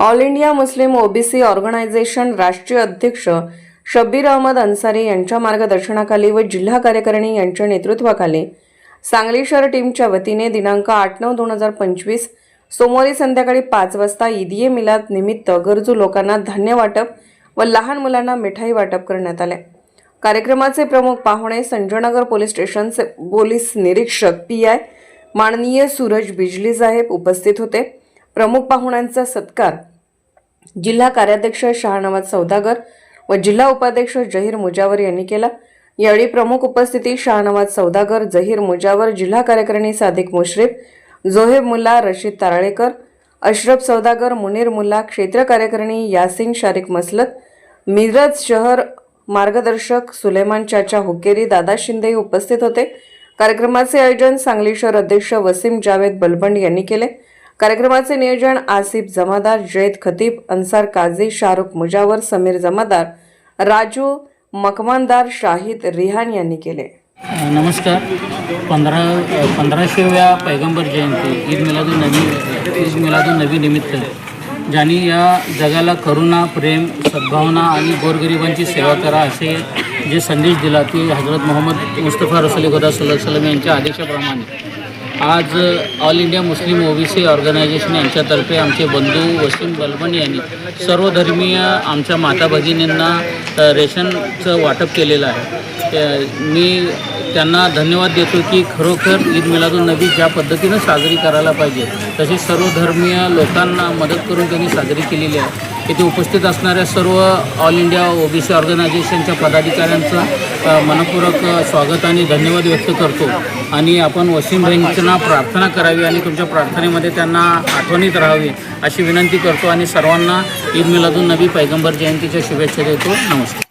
All India Muslim OBC organisation राष्ट्रीय अध्यक्ष शब्बीर अहमद अन्सारी यांच्या मार्गदर्शनाखाली व जिल्हा कार्यकारिणी यांच्या नेतृत्वाखाली सांगली शहर टीमच्या वतीने दिनांक आठ नऊ दोन हजार पंचवीस सोमवारी संध्याकाळी पाच वाजता ईद मिलाद निमित्त गरजू लोकांना धान्य वाटप व लहान मुलांना मिठाई वाटप करण्यात आले. कार्यक्रमाचे प्रमुख पाहुणे संजयनगर पोलीस स्टेशनचे पोलीस निरीक्षक पी आय माननीय सूरज बिजली साहेब उपस्थित होते. प्रमुख पाहुण्यांचा सत्कार जिल्हा कार्याध्यक्ष शहानवाज सौदागर व जिल्हा उपाध्यक्ष जहीर मुजावर यांनी केला. यावेळी प्रमुख उपस्थिती शहानवाज सौदागर जहीर मुजावर जिल्हा कार्यकारिणी सादिक मुश्रीफ जोहेब मुल्ला रशीद ताराळेकर अशरफ सौदागर मुनीर मुल्ला क्षेत्र कार्यकारिणी यासिन शारिक मसलत मिरज शहर मार्गदर्शक सुलेमान चाचा हुकेरी दादा शिंदे उपस्थित होते. कार्यक्रमाचे आयोजन सांगली शहर अध्यक्ष वसीम जावेद बलबंड यांनी केले. कार्यक्रमाचे नियोजन आसिफ जमादार जैद खतीब अन्सार काझी शाहरुख मुजावर समीर जमादार राजू मकमानदार शाहिद रिहान यांनी केले. नमस्कार. पंधरा पंधराशेव्या पैगंबर जयंती ईद मिलादुल नवी ईद मिलादुल नवी निमित्त ज्यांनी या जगाला करुणा प्रेम सद्भावना आणि गोरगरिबांची सेवा करा असे जे संदेश दिला ते हजरत मोहम्मद मुस्तफा रसली खुदा सल्लम यांच्या आदेशाप्रमाणे. आज all India Muslim OBC organisation यांच्यातर्फे आमचे बंधू वसीम बलबन यांनी सर्वधर्मीय आमच्या माता भगिनींना रेशनचं वाटप केलेलं आहे. मी त्यांना धन्यवाद देतो की खरोखर ईद मिलादुल नबी ज्या पद्धतीनं साजरी करायला पाहिजे तशी सर्वधर्मीय लोकांना मदत करून त्यांनी साजरी केलेली आहे. इथे उपस्थित असणाऱ्या सर्व ऑल इंडिया ओबीसी ऑर्गनायझेशनच्या पदाधिकाऱ्यांचं मनपूर्वक स्वागत आणि धन्यवाद व्यक्त करतो. आणि आपण वसीम भाईंना प्रार्थना करावी आणि तुमच्या प्रार्थनेमध्ये त्यांना आठवणीत राहावी अशी विनंती करतो आणि सर्वांना ईद मिलादून नबी पैगंबर जयंतीच्या शुभेच्छा देतो. नमस्कार.